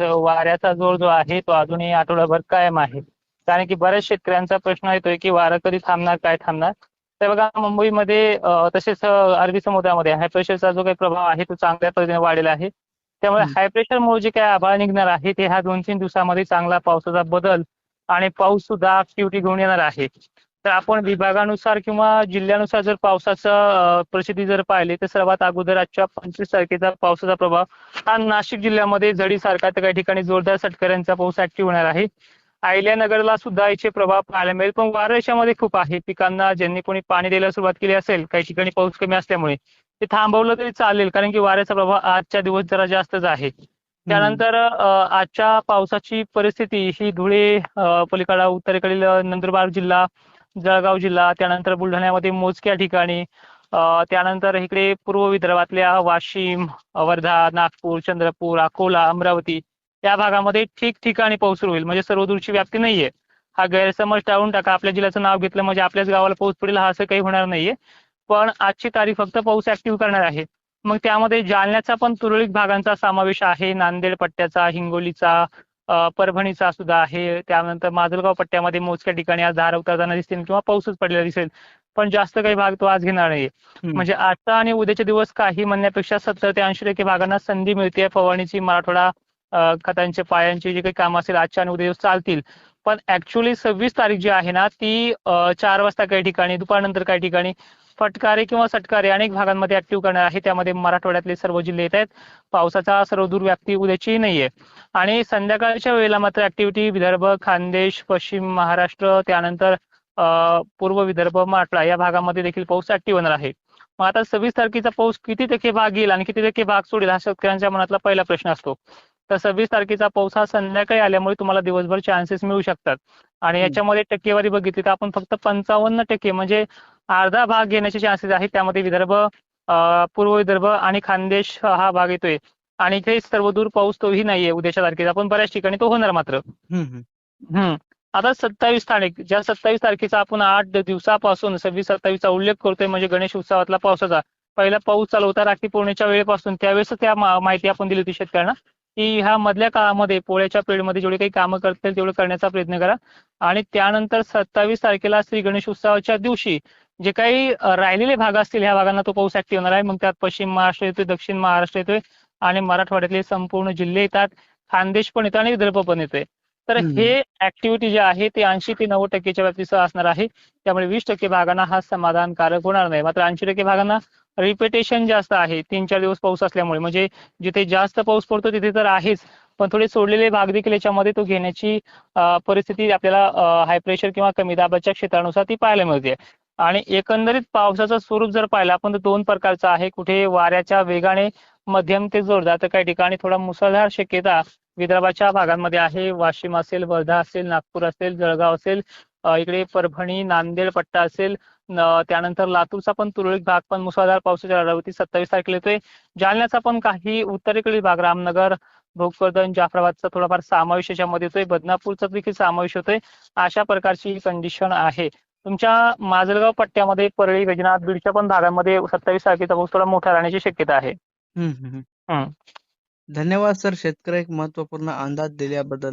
वाऱ्याचा जोर जो आहे तो अजूनही आठवडाभर कायम आहे. कारण की बऱ्याच शेतकऱ्यांचा प्रश्न येतोय की वारं कधी थांबणार काय थांबणार? तर बघा मुंबईमध्ये तसेच अरबी समुद्रामध्ये हाय प्रेशरचा जो काही प्रभाव आहे तो चांगल्या पद्धतीने वाढलेला आहे. त्यामुळे. हाय प्रेशरमुळे जे काही आभाळ निघणार आहे ते ह्या दोन तीन दिवसामध्ये चांगला पावसाचा बदल आणि पाऊस सुद्धा ऍक्टिव्हिटी घेऊन येणार आहे. तर आपण विभागानुसार किंवा जिल्ह्यानुसार जर पावसाचं प्रसिद्धी जर पाहिली तर सर्वात अगोदर आजच्या पंचवीस तारखेचा पावसाचा प्रभाव हा नाशिक जिल्ह्यामध्ये जडीसारखा तर काही ठिकाणी जोरदार सटकऱ्यांचा पाऊस ऍक्टिव्ह होणार आहे. अहिल्यानगरला सुद्धा याचे प्रभाव पाहायला मिळेल पण वारशामध्ये खूप आहे. पिकांना ज्यांनी कोणी पाणी द्यायला सुरुवात केली असेल काही ठिकाणी पाऊस कमी असल्यामुळे ते थांबवलं तरी चालेल कारण की वाऱ्याचा प्रभाव आजच्या दिवस जरा जास्तच आहे. त्यानंतर आजच्या पावसाची परिस्थिती ही धुळे पलीकडा उत्तरेकडील नंदुरबार जिल्हा जळगाव जिल्हा त्यानंतर बुलढाण्यामध्ये मोजक्या ठिकाणी त्यानंतर इकडे पूर्व विदर्भातल्या वाशिम वर्धा नागपूर चंद्रपूर अकोला अमरावती या भागामध्ये ठिकठिकाणी पाऊस होईल. म्हणजे सर्वदूरची व्याप्ती नाहीये. हा गैरसमज टाळून टाका. आपल्या जिल्ह्याचं नाव घेतलं म्हणजे आपल्याच गावाला पाऊस पडेल हा असं काही होणार नाहीये. पण आजची तारीख फक्त पाऊस ऍक्टिव्ह करणार आहे. मग त्यामध्ये जालन्याचा पण तुरळक भागांचा समावेश आहे. नांदेड पट्ट्याचा हिंगोलीचा परभणीचा सुद्धा आहे. त्यानंतर माजलगाव पट्ट्यामध्ये मोजक्या ठिकाणी आज धार उतरताना दिसतील किंवा पाऊसच पडलेला दिसेल. पण जास्त काही भाग तो आज घेणार हम्म. म्हणजे आजचा आणि उद्याचे दिवस काही म्हणण्यापेक्षा सत्तर ते ऐंशी टक्के भागांना संधी मिळते फवारणीची मराठवाडा खतांचे पायांचे जे काही काम असेल आजच्या आणि उद्या दिवस चालतील. पण ऍक्च्युली सव्वीस तारीख जी आहे ना ती चार वाजता काही ठिकाणी दुपारनंतर काही ठिकाणी फटकारे किंवा सटकारे अनेक भागांमध्ये ऍक्टिव्ह करणार आहे. त्यामध्ये मराठवाड्यातले सर्व जिल्हे येत आहेत. पावसाचा सर्वदूर व्याप्ती उद्याची नाहीये. आणि संध्याकाळच्या वेळेला मात्र ऍक्टिव्हिटी विदर्भ खानदेश पश्चिम महाराष्ट्र त्यानंतर पूर्व विदर्भ मराठवाडा या भागामध्ये देखील पाऊस ऍक्टिव्ह होणार आहे. मग आता सव्वीस तारखेचा पाऊस किती टक्के भाग येईल आणि किती टक्के भाग सोडेल हा शेतकऱ्यांच्या मनातला पहिला प्रश्न असतो. तर सव्वीस तारखेचा पाऊस हा संध्याकाळी आल्यामुळे तुम्हाला दिवसभर चान्सेस मिळू शकतात. आणि. याच्यामध्ये टक्केवारी बघितली तर आपण फक्त पंचावन्न टक्के म्हणजे अर्धा भाग घेण्याचे चान्सेस आहेत त्यामध्ये विदर्भ पूर्व विदर्भ आणि खानदेश हा भाग येतोय. आणि इथे सर्वदूर पाऊस तोही नाहीये उद्याच्या तारखेचा पण बऱ्याच ठिकाणी तो होणार मात्र. हम्म, आता सत्तावीस तारीख ज्या सत्तावीस तारखेचा आपण आठ दिवसापासून सव्वीस सत्तावीसचा उल्लेख करतोय म्हणजे गणेश उत्सवातला पावसाचा. पहिला पाऊस चालू होता राखी पौर्णिमेच्या वेळेपासून त्यावेळेस त्या माहिती आपण दिली होती शेतकऱ्यांना. की ह्या मधल्या काळामध्ये पोळ्याच्या पिरियडमध्ये जेवढे काही कामं करता येईल तेवढं करण्याचा प्रयत्न करा. आणि त्यानंतर सत्तावीस तारखेला श्री गणेश उत्सवाच्या दिवशी जे काही राहिलेले भाग असतील ह्या भागांना तो पाऊस ऍक्टिव्ह होणार आहे. मग त्यात पश्चिम महाराष्ट्र येतोय दक्षिण महाराष्ट्र येतोय आणि मराठवाड्यातले संपूर्ण जिल्हे येतात खानदेश पण येतो आणि विदर्भ पण येतोय. तर. हे ऍक्टिव्हिटी जे आहे ते ऐंशी ते नव्वद टक्केच्या व्याप्तीसह असणार आहे. त्यामुळे वीस टक्के भागांना हा समाधानकारक होणार नाही. मात्र ऐंशी टक्के भागांना रिपिटेशन जास्त आहे. तीन चार दिवस पाऊस असल्यामुळे. म्हणजे जिथे जास्त पाऊस पडतो तिथे तर आहेच. पण थोडे सोडलेले भाग देखील याच्यामध्ये तो घेण्याची परिस्थिती आपल्याला हाय प्रेशर किंवा कमी दाबाच्या क्षेत्रानुसार ती पाहायला मिळते. आणि एकंदरीत पावसाचं स्वरूप जर पाहिलं आपण तर दोन प्रकारचं आहे. कुठे वाऱ्याच्या वेगाने मध्यम ते जोरदार तर काही ठिकाणी थोडा मुसळधार शक्यता विदर्भाच्या भागांमध्ये आहे. वाशिम असेल वर्धा असेल नागपूर असेल जळगाव असेल इकडे परभणी नांदेड पट्टा असेल त्यानंतर लातूरचा पण तुरळक भाग पण मुसळधार पावसाच्या अडावती सत्तावीस तारखेला येतोय. जालन्याचा पण काही उत्तरेकडील भाग रामनगर भोकरदन जाफराबादचा थोडाफार समावेश याच्यामध्ये येतोय. बदनापूरचा देखील समावेश होतोय. अशा प्रकारची कंडिशन आहे. तुमच्या माजलगाव पट्ट्यामध्ये परळी वैजनाथ बीडच्या पण भागांमध्ये सत्तावीस तारखेचा पाऊस थोडा मोठा राहण्याची शक्यता आहे. धन्यवाद सर. शेतकरी एक महत्त्वपूर्ण अंदाज दिल्याबद्दल.